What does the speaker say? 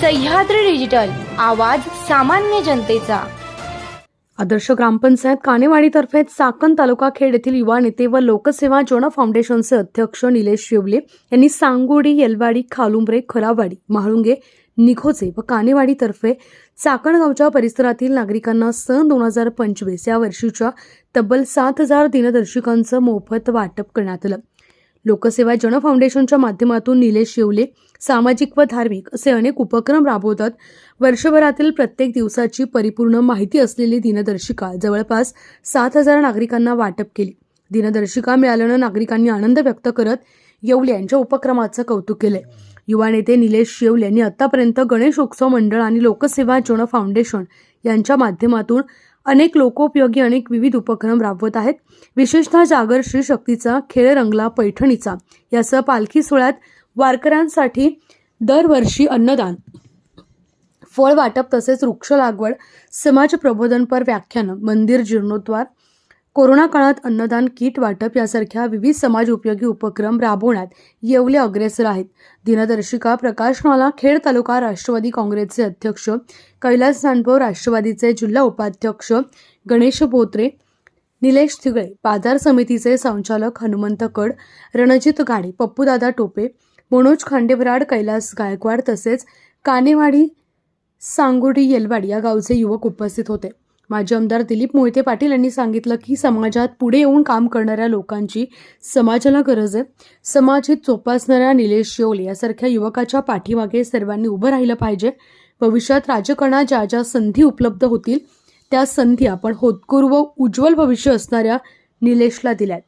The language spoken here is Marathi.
सह्याद्री डिजिटल आवाज सामान्य जनतेचा. आदर्श ग्रामपंचायत कानेवाडीतर्फे चाकण तालुका खेड येथील युवा नेते व लोकसेवा जन फाउंडेशनचे अध्यक्ष निलेश शिवले यांनी सांगोडी येलवाडी खालुंब्रे खरावाडी म्हाळुंगे निघोचे व कानेवाडीतर्फे चाकण गावच्या परिसरातील नागरिकांना सन दोन हजार पंचवीस या वर्षीच्या तब्बल सात हजार दिनदर्शिकांचं मोफत वाटप करण्यात आलं. लोकसेवा जन फाउंडेशनच्या माध्यमातून निलेश शिवले सामाजिक व धार्मिक असे अनेक उपक्रम राबवतात. वर्षभरातील प्रत्येक दिवसाची परिपूर्ण माहिती असलेली दिनदर्शिका जवळपास सात हजार नागरिकांना वाटप केली. दिनदर्शिका मिळाल्यानं नागरिकांनी आनंद व्यक्त करत येवले यांच्या उपक्रमाचं कौतुक केलंय. युवा नेते निलेश येवले यांनी आतापर्यंत गणेश उत्सव मंडळ आणि लोकसेवा जन फाउंडेशन यांच्या माध्यमातून अनेक लोकोपयोगी अनेक विविध उपक्रम राबवत आहेत. विशेषतः जागर श्री शक्तीचा खेळ रंगला पैठणीचा. यासह पालखी सोहळ्यात वारकऱ्यांसाठी दरवर्षी अन्नदान फळ वाटप तसेच वृक्ष लागवड समाज प्रबोधनपर व्याख्यानं मंदिर जीर्णोद्वार कोरोना काळात अन्नदान किट वाटप यासारख्या विविध समाज उपयोगी उपक्रम राबवण्यात येवले अग्रेसर आहेत. दिनदर्शिका प्रकाशनाला खेड तालुका राष्ट्रवादी काँग्रेसचे अध्यक्ष कैलास सांडभव राष्ट्रवादीचे जिल्हा उपाध्यक्ष गणेश बोत्रे निलेश थिगळे बाजार समितीचे संचालक हनुमंत कड रणजित गाडे पप्पूदादा टोपे मनोज खांडेबराड कैलास गायकवाड तसेच कानेवाडी सांगोडी येलवाडी या गावचे युवक उपस्थित होते. माजी आमदार दिलीप मोहिते पाटील यांनी सांगितलं की समाजात पुढे येऊन काम करणाऱ्या लोकांची समाजाला गरज आहे. समाजित जोपासणाऱ्या निलेश शेवले यासारख्या युवकाच्या पाठीमागे सर्वांनी उभं राहिलं पाहिजे. भविष्यात राजकारणात ज्या ज्या संधी उपलब्ध होतील त्या संधी आपण होतकूर व उज्ज्वल भविष्य असणाऱ्या निलेशला दिल्यात.